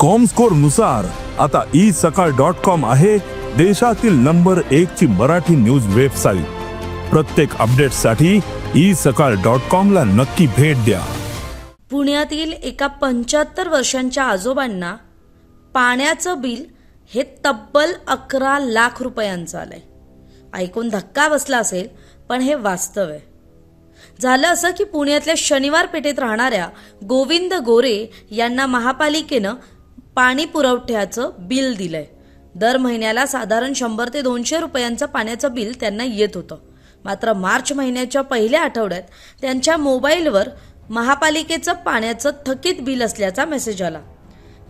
कॉमस्कोरनुसार आता ई सकाळ dot com आहे देशातील नंबर एक ची मराठी न्यूज वेबसाईट प्रत्येक अपडेटसाठी ई सकाळ डॉट कॉम ला नक्की भेट द्या. पुण्यातील एका पंच्याहत्तर वर्षांच्या आजोबांना पाण्याचं बिल हे तब्बल अकरा लाख रुपयांचं आलंय. ऐकून धक्का बसला असेल पण हे वास्तव आहे. झालं असं की पुण्यातल्या शनिवार पेठेत राहणाऱ्या गोविंद गोरे यांना महापालिकेनं पाणी पुरवठ्याचं बिल दिलंय. दर महिन्याला साधारण शंभर ते दोनशे रुपयांचं पाण्याचं बिल त्यांना येत होतं. मात्र मार्च महिन्याच्या पहिल्या आठवड्यात त्यांच्या मोबाईलवर महापालिकेचं पाण्याचं थकीत बिल असल्याचा मेसेज आला.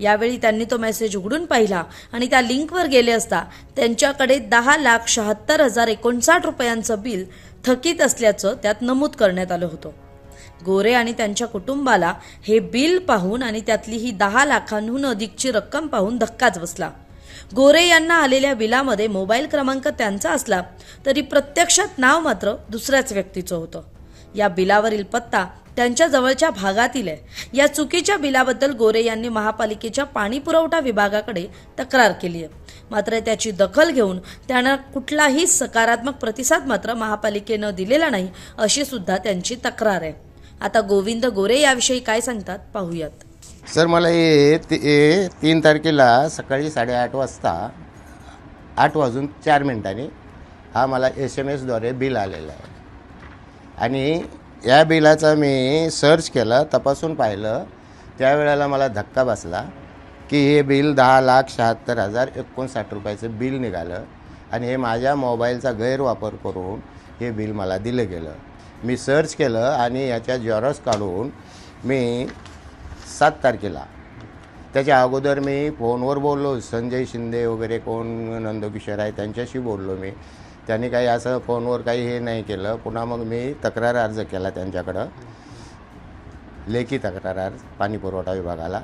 यावेळी त्यांनी तो मेसेज उघडून पाहिला आणि त्या लिंकवर गेले असता त्यांच्याकडे दहा लाख शहात्तर हजार एकोणसाठ रुपयांचं बिल थकीत असल्याचं त्यात नमूद करण्यात आलं होतं. गोरे आणि त्यांच्या कुटुंबाला हे बिल पाहून आणि त्यातली ही दहा लाखांहून अधिकची रक्कम पाहून धक्काच बसला. गोरे यांना आलेल्या बिलामध्ये मोबाईल क्रमांक त्यांचा असला तरी प्रत्यक्षात नाव मात्र दुसऱ्याच व्यक्तीचं होतं. या बिलावरील पत्ता त्यांच्या जवळच्या भागातील आहे. या चुकीच्या बिलाबद्दल गोरे यांनी महापालिकेच्या पाणी पुरवठा विभागाकडे तक्रार केली आहे. मात्र त्याची दखल घेऊन त्यांना कुठलाही सकारात्मक प्रतिसाद मात्र महापालिकेनं दिलेला नाही अशी सुद्धा त्यांची तक्रार आहे. आता गोविंद गोरे याविषयी काय सांगतात पाहूयात. सर मला हे ती- तीन तारखेला सकाळी साडेआठ वाजता आठ वाजून चार मिनिटांनी हा मला एस एम एसद्वारे बिल आलेला आहे. आणि या बिलाचा मी सर्च केलं तपासून पाहिलं त्यावेळेला मला धक्का बसला की हे बिल दहा लाख शहात्तर हजार एकोणसाठ रुपयाचं बिल निघालं आणि हे माझ्या मोबाईलचा गैरवापर करून हे बिल मला दिलं गेलं. मी सर्च केलं आणि याच्या जॉरस काढून मी सात तारखेला त्याच्या अगोदर मी फोनवर बोललो संजय शिंदे वगैरे कोण नंदकिशोर आहे त्यांच्याशी बोललो मी. त्यांनी काही असं फोनवर काही हे नाही केलं. पुन्हा मग मी तक्रार अर्ज केला त्यांच्याकडं. लेखी तक्रार अर्ज पाणी पुरवठा विभागाला.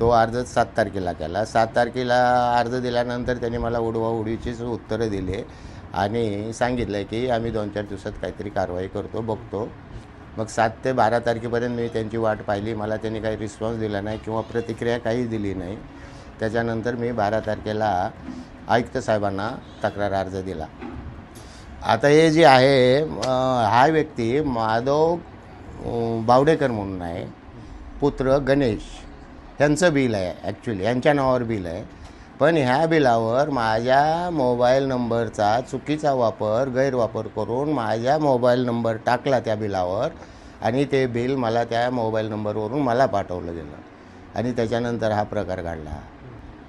तो अर्ज सात तारखेला केला. सात तारखेला अर्ज दिल्यानंतर त्यांनी मला उडवा उडवीचीच उत्तरं दिले. आणि सांगितलं आहे की आम्ही दोन चार दिवसात काहीतरी कारवाई करतो बघतो. मग सात ते बारा तारखेपर्यंत मी त्यांची वाट पाहिली. मला त्यांनी काही रिस्पॉन्स दिला नाही किंवा प्रतिक्रिया काही दिली नाही. त्याच्यानंतर मी बारा तारखेला आयुक्त साहेबांना तक्रार अर्ज दिला. आता हे जे आहे हा व्यक्ती माधव बावडेकर म्हणून आहे. पुत्र गणेश. यांचं बिल आहे ॲक्च्युली यांच्या नावावर बिल आहे. पण ह्या बिलावर माझ्या मोबाईल नंबरचा चुकीचा वापर गैरवापर करून माझ्या मोबाईल नंबर टाकला त्या बिलावर आणि ते बिल मला त्या मोबाईल नंबरवरून मला पाठवलं गेलं. आणि त्याच्यानंतर हा प्रकार घडला.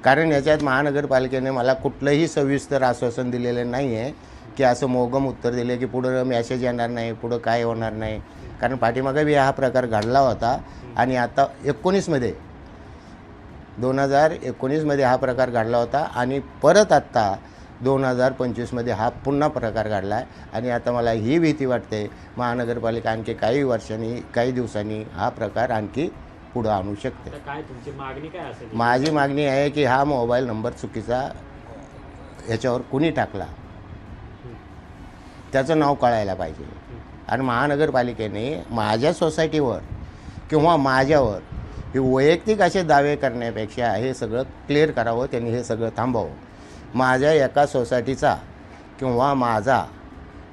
कारण याच्यात महानगरपालिकेने मला कुठलंही सविस्तर आश्वासन दिलेलं नाही आहे की असं मोगम उत्तर दिले की पुढं मॅसेज येणार नाही पुढं काय होणार नाही. कारण पाठीमागे बी हा प्रकार घडला होता आणि आता एकोणीसमध्ये दोन हजार एकोणीसमध्ये हा प्रकार घडला होता आणि परत आत्ता दोन हजार पंचवीसमध्ये हा पुन्हा प्रकार घडला आहे. आणि आता मला ही भीती वाटते महानगरपालिका आणखी काही वर्षांनी काही दिवसांनी हा प्रकार आणखी पुढं आणू शकते. तर काय तुमची मागणी काय असेल? माझी मागणी आहे की हा मोबाईल नंबर चुकीचा याच्यावर कुणी टाकला? त्याचं नाव कळायला पाहिजे. आणि महानगरपालिकेने माझ्या सोसायटीवर किंवा माझ्यावर हे वैयक्तिक असे दावे करण्यापेक्षा हे सगळं क्लिअर करावं त्यांनी हे सगळं थांबावं माझ्या एका सोसायटीचा किंवा माझा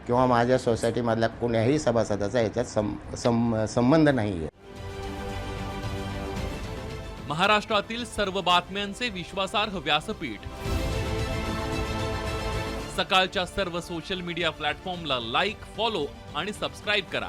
किंवा माझ्या सोसायटीमधल्या कोण्याही सभासदाचा याच्यात सं सम संबंध नाही आहे महाराष्ट्रातील सर्व बातम्यांचे विश्वासार्ह व्यासपीठ. सकाळच्या सर्व सोशल मीडिया प्लॅटफॉर्मला लाईक फॉलो आणि सबस्क्राईब करा.